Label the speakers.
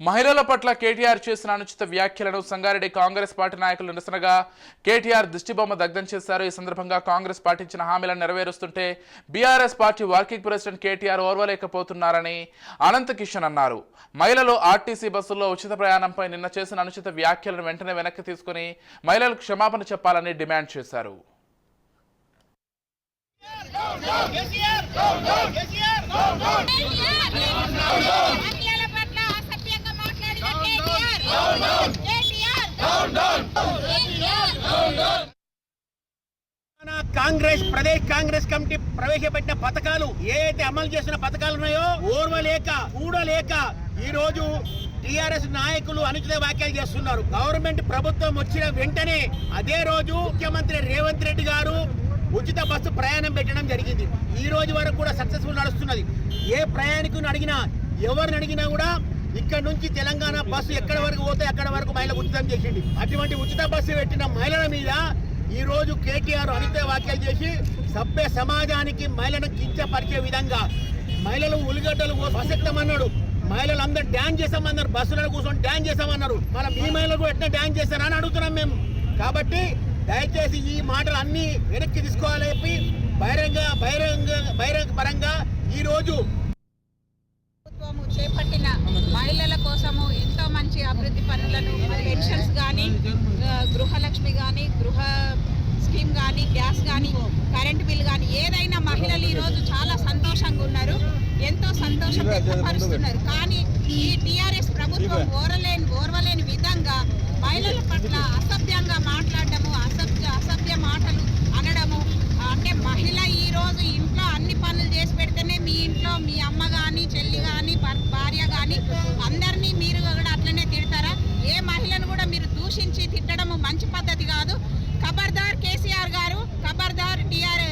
Speaker 1: మహిళల పట్ల కేటీఆర్ చేసిన అనుచిత వ్యాఖ్యలను సంగారెడ్డి కాంగ్రెస్ పార్టీ నాయకులు నిరసనగా కేటీఆర్ దిష్టిబొమ్మ దగ్ధం చేశారు. ఈ సందర్భంగా కాంగ్రెస్ పార్టీ ఇచ్చిన హామీలను నెరవేరుస్తుంటే BRS party working president KTR ఓర్వలేకపోతున్నారని Anantha Kishan అన్నారు. మహిళలు ఆర్టీసీ బస్సుల్లో ఉచిత ప్రయాణంపై నిన్న చేసిన అనుచిత వ్యాఖ్యలను వెంటనే వెనక్కి తీసుకుని మహిళలకు క్షమాపణ చెప్పాలని డిమాండ్ చేశారు
Speaker 2: మహిళల పట్ల అసభ్యంగా మాట్లాడిన కేటీఆర్ కేటీఆర్
Speaker 3: మన కాంగ్రెస్ ప్రదేశ్ కాంగ్రెస్ కమిటీ ప్రవేశపెట్టిన పథకాలు ఏవైతే అమలు చేసిన పథకాలు ఉన్నాయో ఓర్వలేక కూడలేక ఈ రోజు టిఆర్ఎస్ నాయకులు అనుచిత వ్యాఖ్యలు చేస్తున్నారు. గవర్నమెంట్ ప్రభుత్వం వచ్చిన వెంటనే అదే రోజు ముఖ్యమంత్రి రేవంత్ రెడ్డి గారు ఉచిత బస్సు ప్రయాణం పెట్టడం జరిగింది. ఈ రోజు వరకు కూడా సక్సెస్ఫుల్ నడుస్తున్నది. ఏ ప్రయాణికుని అడిగినా ఎవరిని అడిగినా కూడా ఇక్కడ నుంచి తెలంగాణ బస్సు ఎక్కడ వరకు పోతే అక్కడ వరకు మహిళలకు ఉచితం చేసింది. అటువంటి ఉచిత బస్సు పెట్టిన మహిళల మీద ఈ రోజు కేటీఆర్ అనిత వ్యాఖ్యలు చేసి సభ్య సమాజానికి మహిళను కించపరిచే విధంగా మహిళలు ఉల్లిగడ్డలు ప్రసక్తమన్నాడు మహిళలు అందరు డ్యాన్స్ చేసామన్నారు బస్సులలో కూర్చొని డ్యాన్స్ చేసామన్నారు మన మీ మహిళలు కూడా ఎట్లా డ్యాన్స్ చేస్తారని అడుగుతున్నాం మేము. కాబట్టి దయచేసి ఈ మాటలు అన్ని వెనక్కి తీసుకోవాలని చెప్పి బహిరంగ బహిరంగ బహిరంగ పరంగా
Speaker 2: ఈరోజు చేపట్టిన మహిళల కోసము ఎంతో మంచి అభివృద్ధి పనులను పెన్షన్స్ కానీ గృహలక్ష్మి కానీ గృహ స్కీమ్ కానీ గ్యాస్ కానీ కరెంట్ బిల్ కానీ ఏదైనా మహిళలు ఈరోజు చాలా సంతోషంగా ఉన్నారు ఎంతో సంతోషం వ్యక్తపరుస్తున్నారు. కానీ ఈ టీఆర్ఎస్ ప్రభుత్వం ఓరలేని ఓర్వలేని విధంగా మహిళల పట్ల అసభ్యంగా మాట్లాడటము అసభ్య అసభ్య మాటలు అనడము అంటే మహిళ ఈ రోజు ఇంట్లో అన్ని పనులు చేసి పెడితేనే మీ ఇంట్లో మీ అమ్మ కానీ చెల్లి కానీ భార్య కానీ అందరినీ మీరు కూడా అట్లనే తిడతారా ఏ మహిళను కూడా మీరు పెట్టడం మంచి పద్ధతి కాదు. ఖబర్దార్ కేసీఆర్ గారు ఖబర్దార్ టిఆర్